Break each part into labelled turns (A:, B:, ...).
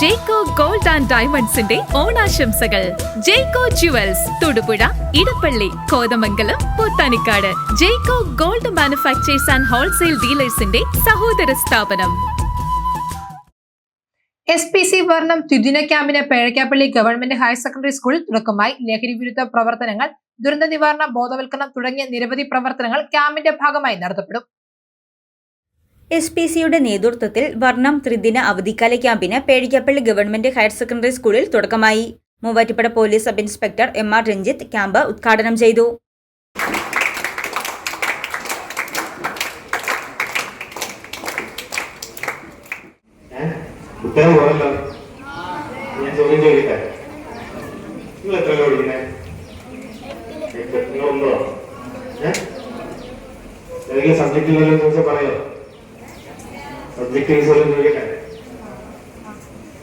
A: ജേക്കോ gold and ഡയമണ്ട്സിന്റെ ഓണാശംസകൾ. Jaco jewels Thodupuzha Edappally Kothamangalam Pothanikkad. Jaco gold manufactures and wholesale ഡീലേഴ്സിന്റെ സഹോദര സ്ഥാപനം.
B: S P C വർണം ദ്വിദിന ക്യാമ്പിന് പേഴക്കാപ്പള്ളി ഗവൺമെന്റ് ഹയർ സെക്കൻഡറി സ്കൂളിൽ തുടക്കമായി. ലഹരി വിരുദ്ധ പ്രവർത്തനങ്ങൾ ദുരന്ത നിവാരണ ബോധവൽക്കരണം തുടങ്ങിയ നിരവധി പ്രവർത്തനങ്ങൾ ക്യാമ്പിന്റെ ഭാഗമായി നടത്തപ്പെടും.
C: എസ് പി സിയുടെ നേതൃത്വത്തിൽ വർണം ത്രിദിന അവധിക്കാല ക്യാമ്പിന് പേടിക്കപ്പള്ളി ഗവൺമെന്റ് ഹയർ സെക്കൻഡറി സ്കൂളിൽ തുടക്കമായി. Muvattupuzha police sub inspector M R Ranjith camp ഉദ്ഘാടനം ചെയ്തു.
D: നിങ്ങൾ എത്ര പഠിക്കുന്നേ ചോദിച്ചാൽ പറയോ? സബ്ജക്റ്റ് വൈസ് വല്ലതും ചോദിക്കട്ടെ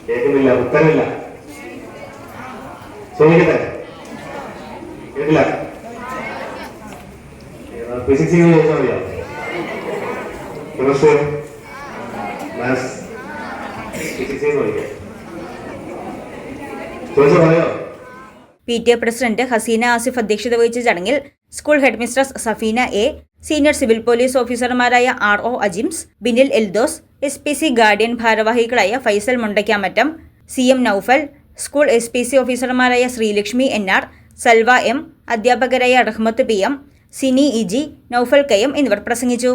D: കേൾക്കുന്നില്ല ഉത്തരമില്ല ചോദിക്കട്ടെ കേട്ടില്ല ഫിസിക്സ് ചോദിച്ചാൽ മതിയോ കെമിസ്ട്രി മാത്സ് ഫിസിക്സ് ചോദിക്കാം ചോദിച്ചാൽ പറയോ
C: P T A president Haseena Asif അധ്യക്ഷത വഹിച്ച ചടങ്ങിൽ school headmistress Safeena A senior civil police ഓഫീസർമാരായ R O Ajims Binil Eldhose S P C guardian ഭാരവാഹികളായ Faisal Mundackamattam C M Noufal school S P C ഓഫീസർമാരായ Sreelakshmi N R Salva M അധ്യാപകരായ Rahmath P M Sini E G Noufal K എന്നിവർ പ്രസംഗിച്ചു.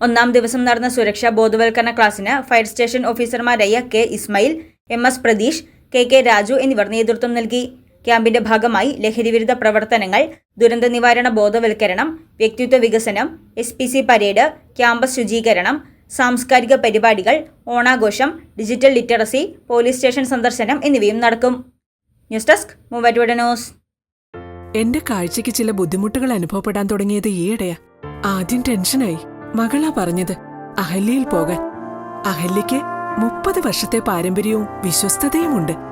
C: ഒന്നാം ദിവസം നടന്ന സുരക്ഷാ ബോധവൽക്കരണ ക്ലാസ്സിന് ഫയർ സ്റ്റേഷൻ ഓഫീസർമാരായ K Ismail M S Pratheesh K K Raju എന്നിവർ നേതൃത്വം നൽകി. ക്യാമ്പിന്റെ ഭാഗമായി ലഹരിവിരുദ്ധ പ്രവർത്തനങ്ങൾ ദുരന്ത നിവാരണ ബോധവൽക്കരണം വ്യക്തിത്വ വികസനം S P C parade campus ശുചീകരണം സാംസ്കാരിക പരിപാടികൾ ഓണാഘോഷം ഡിജിറ്റൽ ലിറ്ററസി പോലീസ് സ്റ്റേഷൻ സന്ദർശനം എന്നിവയും നടക്കും. News desk Muvattupuzha news.
E: എന്റെ കാഴ്ചയ്ക്ക് ചില ബുദ്ധിമുട്ടുകൾ അനുഭവപ്പെടാൻ തുടങ്ങിയത് ഈയിടെയാ. ആദ്യം ടെൻഷനായി. മകളാ പറഞ്ഞത് അഹല്യയിൽ പോകാൻ. അഹല്യയ്ക്ക് മുപ്പത് വർഷത്തെ പാരമ്പര്യവും വിശ്വസ്തതയുമുണ്ട്.